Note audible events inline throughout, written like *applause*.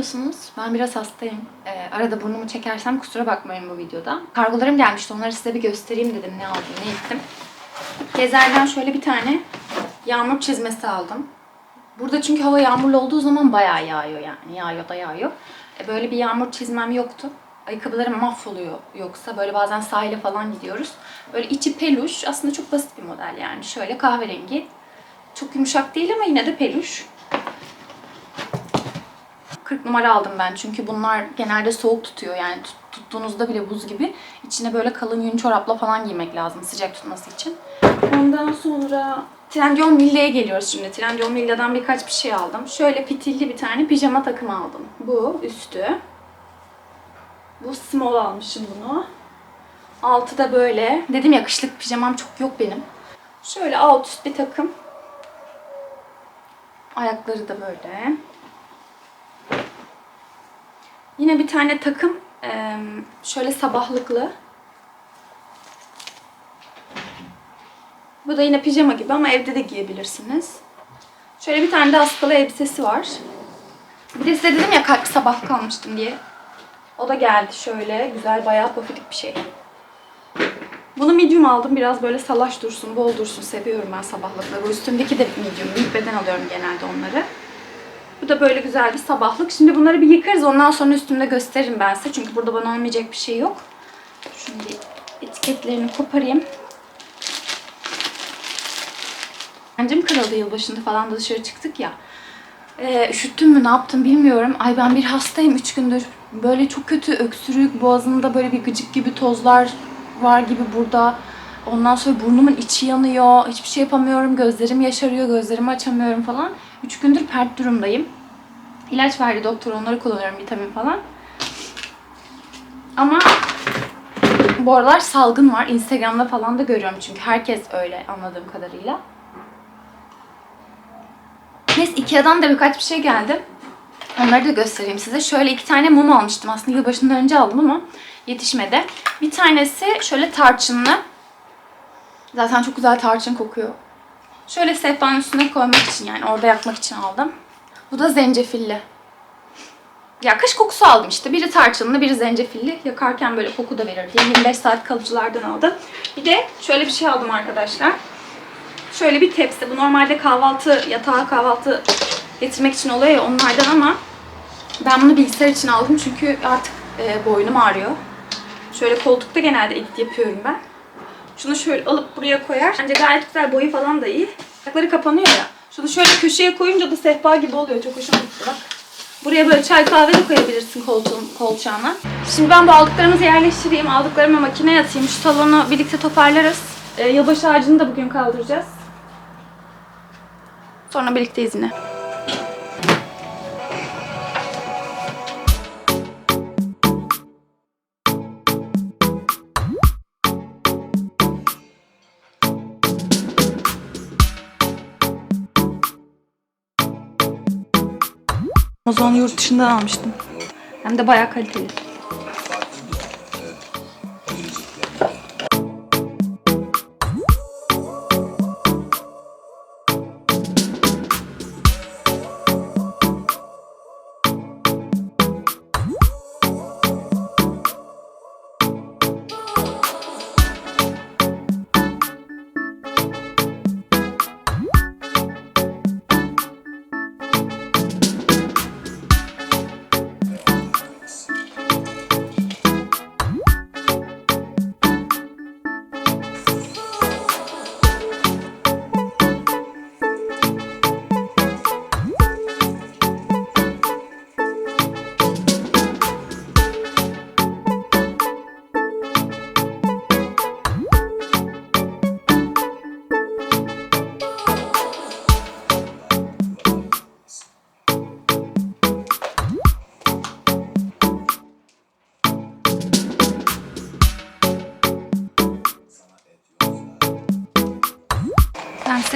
Yapıyorsunuz? Ben biraz hastayım. Ee, arada burnumu çekersem kusura bakmayın bu videoda. Kargolarım gelmişti. Onları size bir göstereyim dedim. Ne aldım, ne ettim. Gezer'den şöyle bir tane yağmur çizmesi aldım. Burada çünkü hava yağmurlu olduğu zaman bayağı yağıyor yani. Yağıyor da yağıyor. E, böyle bir yağmur çizmem yoktu. Ayakkabılarım mahvoluyor yoksa. Böyle bazen sahile falan gidiyoruz. Böyle içi peluş. Aslında çok basit bir model yani. Şöyle kahverengi. Çok yumuşak değil ama yine de peluş. 40 numara aldım ben çünkü bunlar genelde soğuk tutuyor yani tut- tuttuğunuzda bile buz gibi. İçine böyle kalın yün çorapla falan giymek lazım sıcak tutması için. Ondan sonra Trendyol Milla'ya geliyoruz şimdi. Trendyol Milla'dan birkaç bir şey aldım. Şöyle fitilli bir tane pijama takımı aldım. Bu üstü. Bu small almışım bunu. Altı da böyle. Dedim ya pijamam çok yok benim. Şöyle alt üst bir takım. Ayakları da böyle. Yine bir tane takım şöyle sabahlıklı. Bu da yine pijama gibi ama evde de giyebilirsiniz. Şöyle bir tane de askılı elbisesi var. Bir de size dedim ya kalp sabah kalmıştım diye. O da geldi şöyle. Güzel bayağı pofidik bir şey. Bunu medium aldım. Biraz böyle salaş dursun, bol dursun. Seviyorum ben sabahlıkları. Bu üstümdeki de medium. Büyük beden alıyorum genelde onları. Bu da böyle güzel bir sabahlık. Şimdi bunları bir yıkarız. Ondan sonra üstümde gösteririm ben size. Çünkü burada bana olmayacak bir şey yok. Şimdi etiketlerini koparayım. Bencim kırıldı yılbaşında falan da dışarı çıktık ya. Ee, üşüttüm mü ne yaptım bilmiyorum. Ay ben bir hastayım 3 gündür. Böyle çok kötü öksürük, boğazımda böyle bir gıcık gibi tozlar var gibi burada. Ondan sonra burnumun içi yanıyor. Hiçbir şey yapamıyorum. Gözlerim yaşarıyor. Gözlerimi açamıyorum falan. 3 gündür pert durumdayım. İlaç verdi doktor. Onları kullanıyorum vitamin falan. Ama bu aralar salgın var. Instagram'da falan da görüyorum çünkü herkes öyle anladığım kadarıyla. Neyse Ikea'dan da birkaç bir şey geldi. Onları da göstereyim size. Şöyle iki tane mum almıştım. Aslında yılbaşından önce aldım ama yetişmedi. Bir tanesi şöyle tarçınlı. Zaten çok güzel tarçın kokuyor. Şöyle sehpanın üstüne koymak için yani orada yakmak için aldım. Bu da zencefilli. Ya kış kokusu aldım işte. Biri tarçınlı, biri zencefilli. Yakarken böyle koku da verir diye 25 saat kalıcılardan aldım. Bir de şöyle bir şey aldım arkadaşlar. Şöyle bir tepsi. Bu normalde kahvaltı, yatağa kahvaltı getirmek için oluyor ya onlardan ama ben bunu bilgisayar için aldım çünkü artık e, boynum ağrıyor. Şöyle koltukta genelde edit yapıyorum ben. Şunu şöyle alıp buraya koyar. Bence gayet güzel boyu falan da iyi. Ayakları kapanıyor ya. Şunu şöyle köşeye koyunca da sehpa gibi oluyor. Çok hoşuma gitti bak. Buraya böyle çay kahve de koyabilirsin koltuğun, kolçağına. Şimdi ben bu aldıklarımızı yerleştireyim. Aldıklarımı makineye atayım. Şu salonu birlikte toparlarız. Ee, yılbaşı ağacını da bugün kaldıracağız. Sonra birlikteyiz yine. O yurt dışından almıştım. Hem de bayağı kaliteli.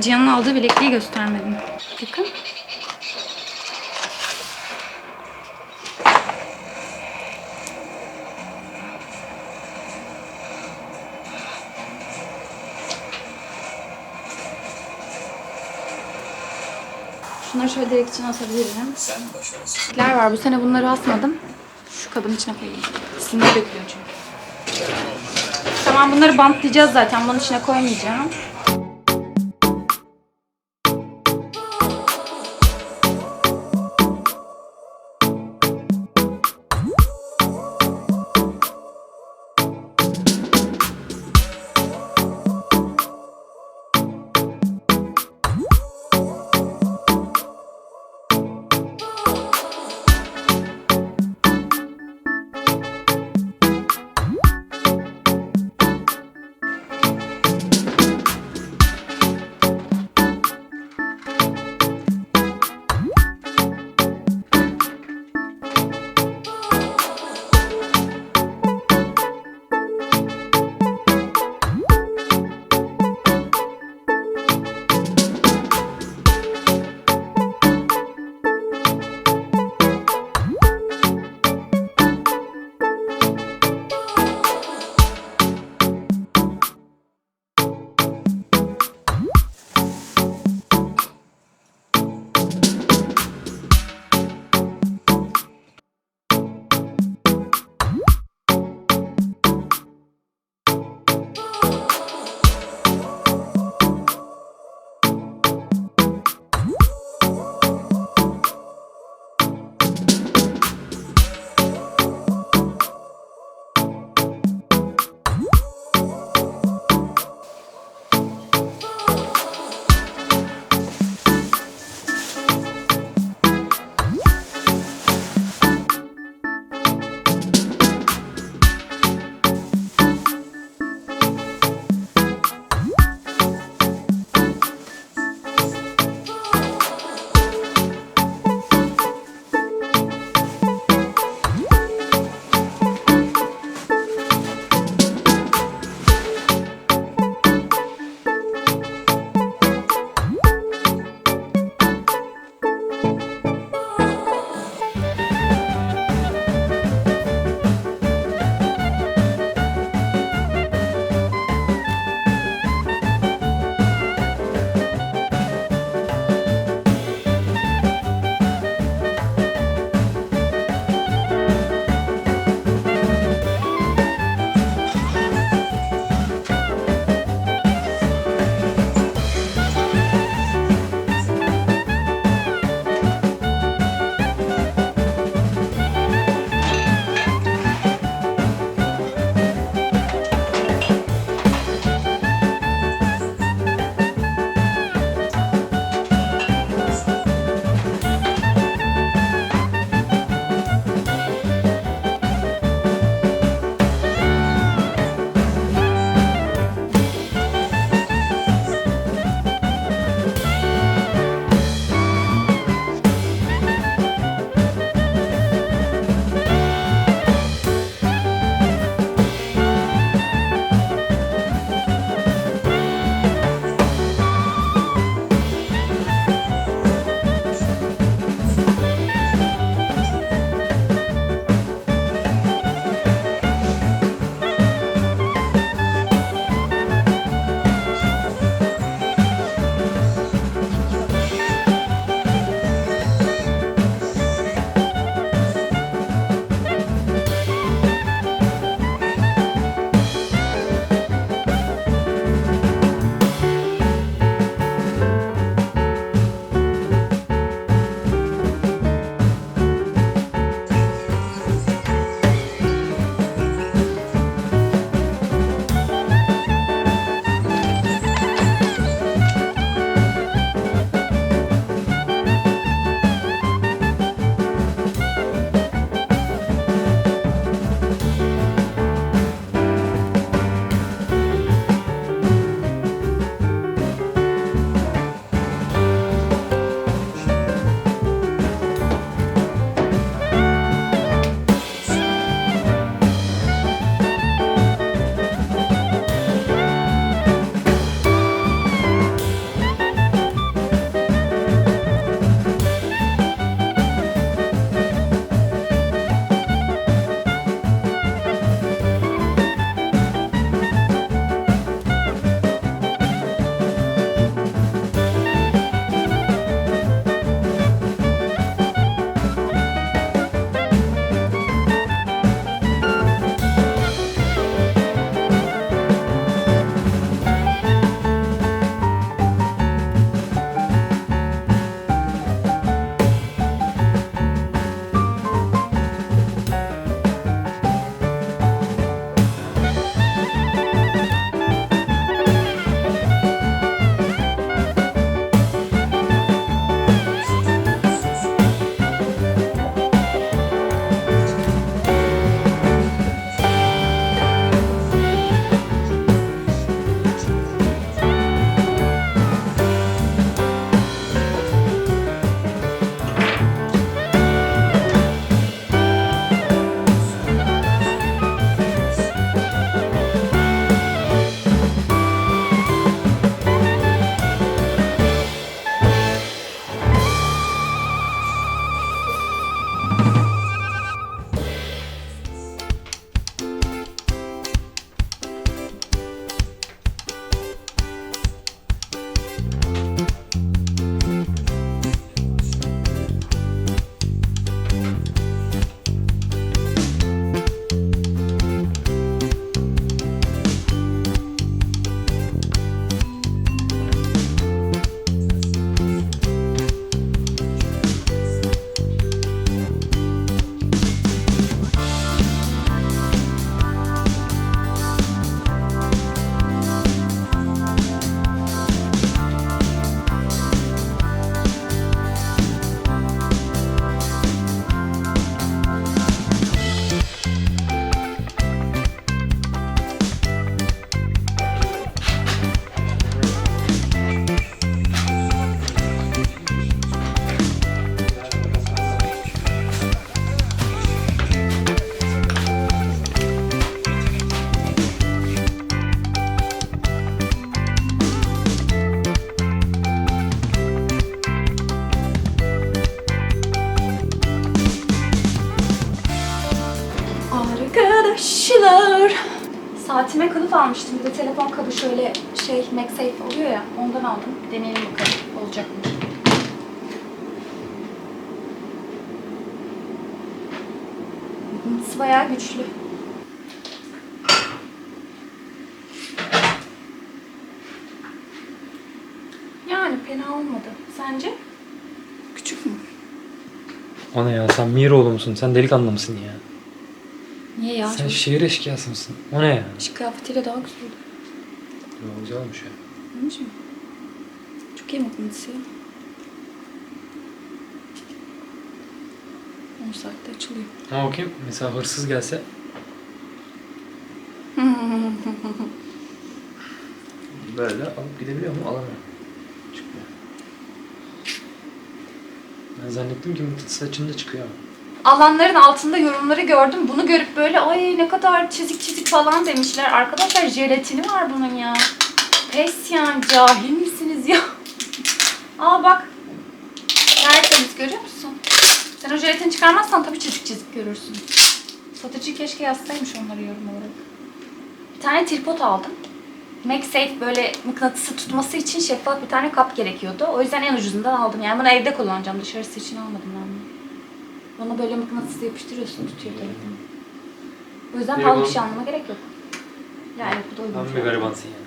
Cihan'ın aldığı bilekliği göstermedim. Bakın. Şunları şöyle direkt içine asabilirim. Sen başarısız. Ler var. Bu sene bunları asmadım. Şu kabın içine koyayım. Sinir dökülüyor çünkü. Tamam bunları bantlayacağız zaten. Bunun içine koymayacağım. Şey MagSafe oluyor ya. Ondan aldım. Deneyelim bakalım. Olacak mı? Mıknatısı bayağı güçlü. Yani fena olmadı. Sence? Küçük mü? O ne ya sen Miroğlu musun? Sen delikanlı mısın ya? Niye ya? Sen Çok şehir eşkıyası mısın? O ne ya? Şık kıyafetiyle daha güzel. Ya, güzel olmuş ya. Olmuş mu? Çok iyi mıknatısı ya. 10 saatte açılıyor. Ama bakayım mesela hırsız gelse. *laughs* Böyle alıp gidebiliyor mu? Alamıyor. Çıkmıyor. Ben zannettim ki açınca çıkıyor. Alanların altında yorumları gördüm. Bunu görüp böyle ay ne kadar çizik çizik falan demişler. Arkadaşlar jelatini var bunun ya. Pes yani cahil misiniz ya? *laughs* Aa bak. Tertemiz görüyor musun? Sen o jelatini çıkarmazsan tabii çizik çizik görürsün. Satıcı keşke yazsaymış onları yorum olarak. Bir tane tripod aldım. MagSafe böyle mıknatısı tutması için şeffaf bir tane kap gerekiyordu. O yüzden en ucuzundan aldım. Yani bunu evde kullanacağım. Dışarısı için almadım Bana böyle mıknatısla yapıştırıyorsun tutuyor telefonu. O yüzden Direkt pahalı bir onu- şey almama gerek yok. Yani bu da uygun. Tam bir fiyat. garibansın yani.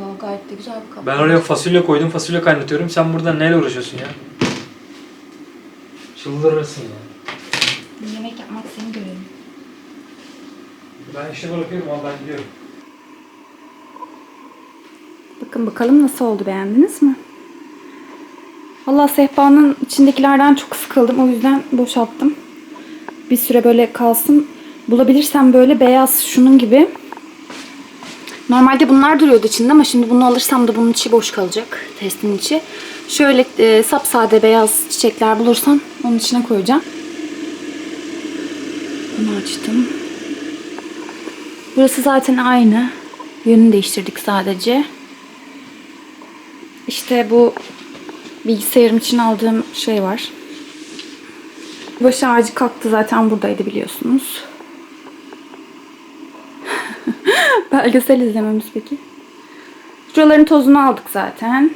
Yo gayet de güzel bir kap. Ben oraya fasulye koydum, fasulye kaynatıyorum. Sen burada neyle uğraşıyorsun ya? Çıldırırsın ya. Yemek yapmak senin görevin. Ben işe bırakıyorum ama ben gidiyorum. Bakın bakalım nasıl oldu beğendiniz mi? Valla sehpanın içindekilerden çok sıkıldım. O yüzden boşalttım. Bir süre böyle kalsın. Bulabilirsem böyle beyaz şunun gibi. Normalde bunlar duruyordu içinde ama şimdi bunu alırsam da bunun içi boş kalacak. Testin içi. Şöyle e, sapsade beyaz çiçekler bulursam onun içine koyacağım. Bunu açtım. Burası zaten aynı. Yönünü değiştirdik sadece. İşte bu bilgisayarım için aldığım şey var. Baş ağacı kalktı zaten buradaydı biliyorsunuz. *laughs* Belgesel izlememiz peki. Şuraların tozunu aldık zaten.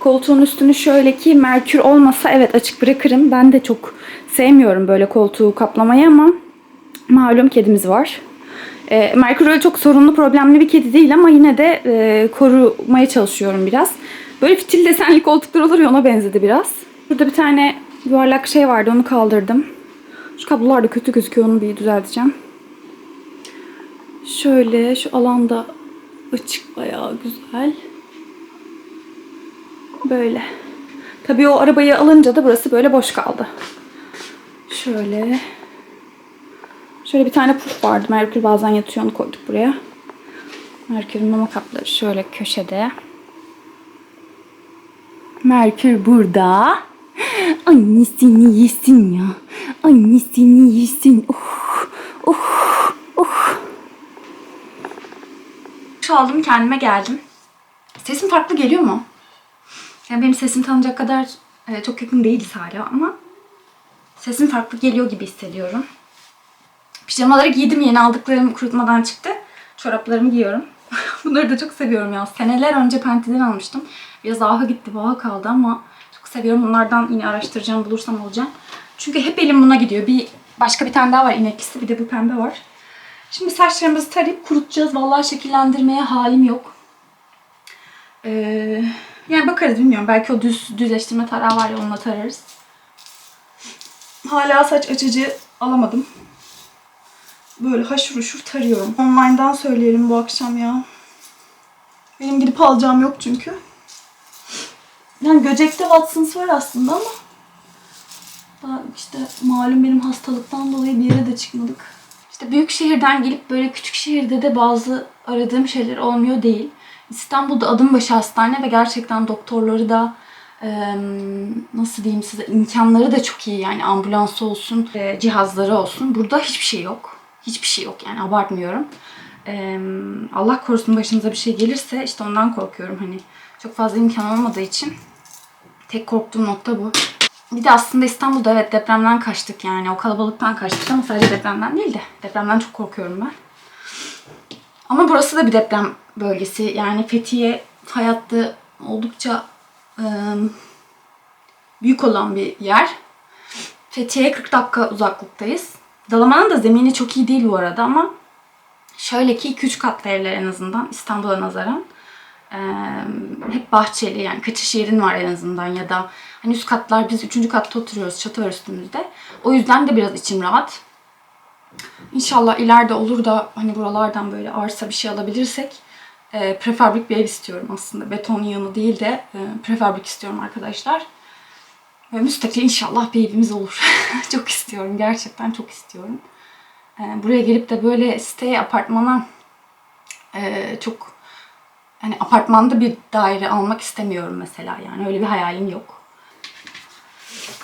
Koltuğun üstünü şöyle ki merkür olmasa evet açık bırakırım. Ben de çok sevmiyorum böyle koltuğu kaplamayı ama malum kedimiz var. E, Merkür öyle çok sorunlu, problemli bir kedi değil ama yine de e, korumaya çalışıyorum biraz. Böyle fitil desenli koltuklar olur ya ona benzedi biraz. Burada bir tane yuvarlak şey vardı onu kaldırdım. Şu kablolar da kötü gözüküyor onu bir düzelteceğim. Şöyle şu alanda açık bayağı güzel. Böyle. Tabii o arabayı alınca da burası böyle boş kaldı. Şöyle. Şöyle bir tane puf vardı. Merkür bazen yatıyor onu koyduk buraya. Merkür'ün mama kapları şöyle köşede. Merkür burada. Annesini yesin ya. Annesini yesin. Oh, oh, oh. Şu aldım kendime geldim. Sesim farklı geliyor mu? Yani benim sesim tanıyacak kadar e, çok yakın değiliz hala ama sesim farklı geliyor gibi hissediyorum. Pijamaları giydim. Yeni aldıklarım kurutmadan çıktı. Çoraplarımı giyiyorum. Bunları da çok seviyorum ya. Seneler önce Penti'den almıştım. Biraz aha gitti, baha kaldı ama çok seviyorum. Bunlardan yine araştıracağım, bulursam alacağım. Çünkü hep elim buna gidiyor. Bir başka bir tane daha var ineklisi. Bir de bu pembe var. Şimdi saçlarımızı tarayıp kurutacağız. Vallahi şekillendirmeye halim yok. Ee, yani bakarız bilmiyorum. Belki o düz düzleştirme tarağı var ya onunla tararız. Hala saç açıcı alamadım. Böyle haşır uşur tarıyorum. Online'dan söyleyelim bu akşam ya. Benim gidip alacağım yok çünkü. Yani Göcek'te Watsons var aslında ama daha işte malum benim hastalıktan dolayı bir yere de çıkmadık. İşte büyük şehirden gelip böyle küçük şehirde de bazı aradığım şeyler olmuyor değil. İstanbul'da adım başı hastane ve gerçekten doktorları da nasıl diyeyim size imkanları da çok iyi yani ambulans olsun, cihazları olsun. Burada hiçbir şey yok. Hiçbir şey yok yani abartmıyorum. Allah korusun başınıza bir şey gelirse işte ondan korkuyorum hani. Çok fazla imkan olmadığı için tek korktuğum nokta bu. Bir de aslında İstanbul'da evet depremden kaçtık yani. O kalabalıktan kaçtık ama sadece depremden değil de. Depremden çok korkuyorum ben. Ama burası da bir deprem bölgesi. Yani Fethiye fay hattı oldukça e, büyük olan bir yer. Fethiye'ye 40 dakika uzaklıktayız. Dalaman'ın da zemini çok iyi değil bu arada ama şöyle ki 2-3 katlı evler en azından İstanbul'a nazaran. Ee, hep bahçeli yani kaçış yerin var en azından ya da hani üst katlar biz 3. katta oturuyoruz çatı var üstümüzde. O yüzden de biraz içim rahat. İnşallah ileride olur da hani buralardan böyle arsa bir şey alabilirsek e, prefabrik bir ev istiyorum aslında. Beton yığını değil de e, prefabrik istiyorum arkadaşlar. Ve müstakil inşallah bir evimiz olur. *laughs* çok istiyorum. Gerçekten çok istiyorum. E, buraya gelip de böyle siteye, apartmana e, çok hani apartmanda bir daire almak istemiyorum mesela. Yani öyle bir hayalim yok.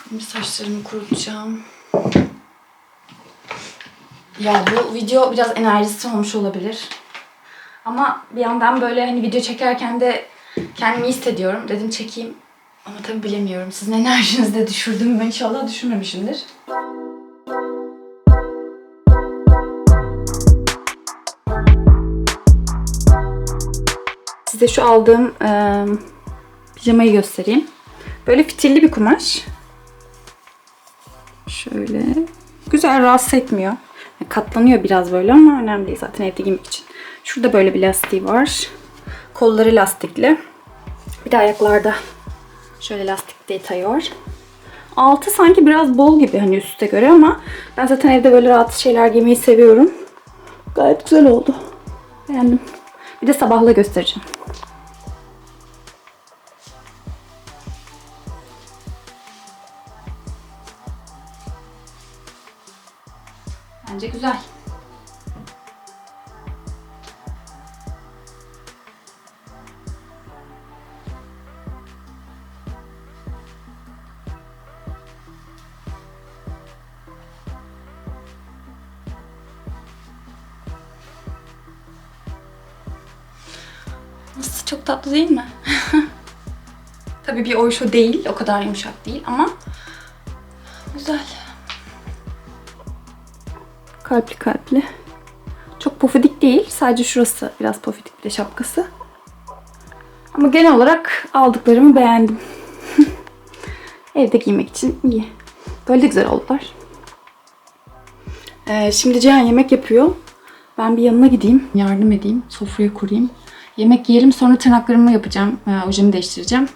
Şimdi saçlarımı kurutacağım. Ya bu video biraz enerjisi olmuş olabilir. Ama bir yandan böyle hani video çekerken de kendimi hissediyorum. Dedim çekeyim. Ama tabii bilemiyorum. Sizin enerjinizi de düşürdüm mü? İnşallah düşürmemişimdir. Size şu aldığım eee, pijamayı göstereyim. Böyle fitilli bir kumaş. Şöyle. Güzel rahatsız etmiyor. Katlanıyor biraz böyle ama önemli değil zaten evde giymek için. Şurada böyle bir lastiği var. Kolları lastikli. Bir de ayaklarda şöyle lastik detayı var. Altı sanki biraz bol gibi hani üste göre ama ben zaten evde böyle rahat şeyler giymeyi seviyorum. Gayet güzel oldu. Beğendim. Bir de sabahla göstereceğim. Bence güzel. Nasıl çok tatlı değil mi? *laughs* Tabii bir oyşo değil, o kadar yumuşak değil ama Kalpli kalpli. Çok pofidik değil. Sadece şurası biraz pofidik bir de şapkası. Ama genel olarak aldıklarımı beğendim. *laughs* Evde giymek için iyi. Böyle de güzel oldular. Ee, şimdi Cihan yemek yapıyor. Ben bir yanına gideyim. Yardım edeyim. Sofraya kurayım. Yemek yiyelim. Sonra tırnaklarımı yapacağım. Ee, ojemi değiştireceğim.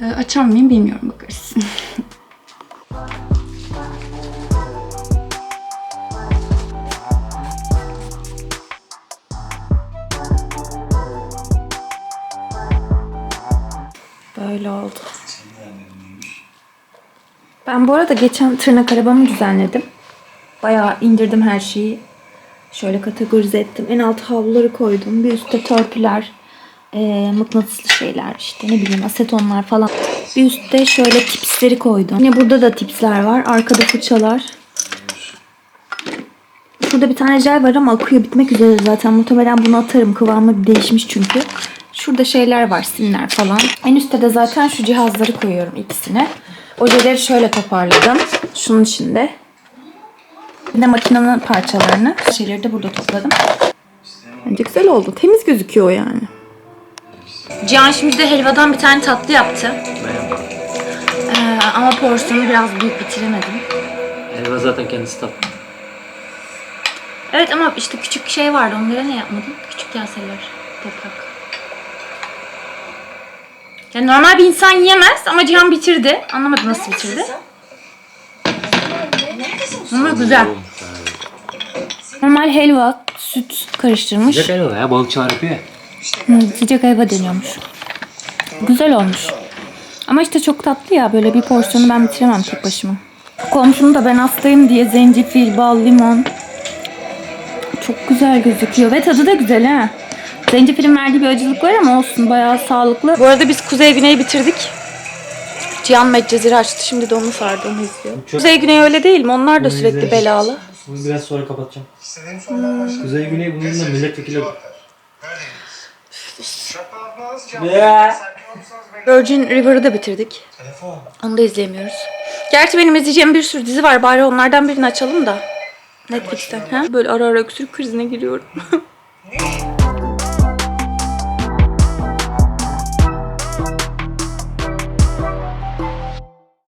Ee, açar mıyım bilmiyorum. Bakarız. *laughs* Böyle oldu. Ben bu arada geçen tırnak arabamı düzenledim. Bayağı indirdim her şeyi. Şöyle kategorize ettim. En alt havluları koydum. Bir üstte törpüler, e, mıknatıslı şeyler işte ne bileyim asetonlar falan. Bir üstte şöyle tipsleri koydum. Yine burada da tipsler var. Arkada fırçalar. Şurada bir tane jel var ama akıyor bitmek üzere zaten. Muhtemelen bunu atarım. Kıvamı değişmiş çünkü. Şurada şeyler var simler falan. En üstte de zaten şu cihazları koyuyorum ikisine. Ojeleri şöyle toparladım. Şunun içinde. Bir de makinenin parçalarını. Şeyleri de burada topladım. Bence güzel oldu. Temiz gözüküyor yani. Cihan şimdi de helvadan bir tane tatlı yaptı. Ee, ama porsiyonu biraz büyük bitiremedim. Helva zaten kendisi tatlı. Evet ama işte küçük şey vardı. Onlara ne yapmadın? Küçük kaseler. Toprak. Yani normal bir insan yiyemez ama Cihan bitirdi. Anlamadım nasıl bitirdi. Ama güzel. Normal helva, süt karıştırmış. Sıcak helva ya balıkçılar yapıyor ya. Hı, sıcak helva deniyormuş. Güzel olmuş. Ama işte çok tatlı ya. Böyle bir porsiyonu ben bitiremem tek başıma. Komşum da ben hastayım diye zencefil, bal, limon. Çok güzel gözüküyor. Ve tadı da güzel ha. Zencefilin verdiği bir acılık var ama olsun. Bayağı sağlıklı. Bu arada biz Kuzey Güney bitirdik. Cihan Medcezir'i açtı. Şimdi de onu sardı. Onu izliyor. Kuzey Güney öyle değil mi? Onlar da sürekli belalı. Bunu biraz sonra kapatacağım. Kuzey Güney bunun da milletvekili. Virgin River'ı da bitirdik. Onu da izleyemiyoruz. Gerçi benim izleyeceğim bir sürü dizi var. Bari onlardan birini açalım da. Netflix'ten. Ha? Böyle ara ara öksürük krizine giriyorum.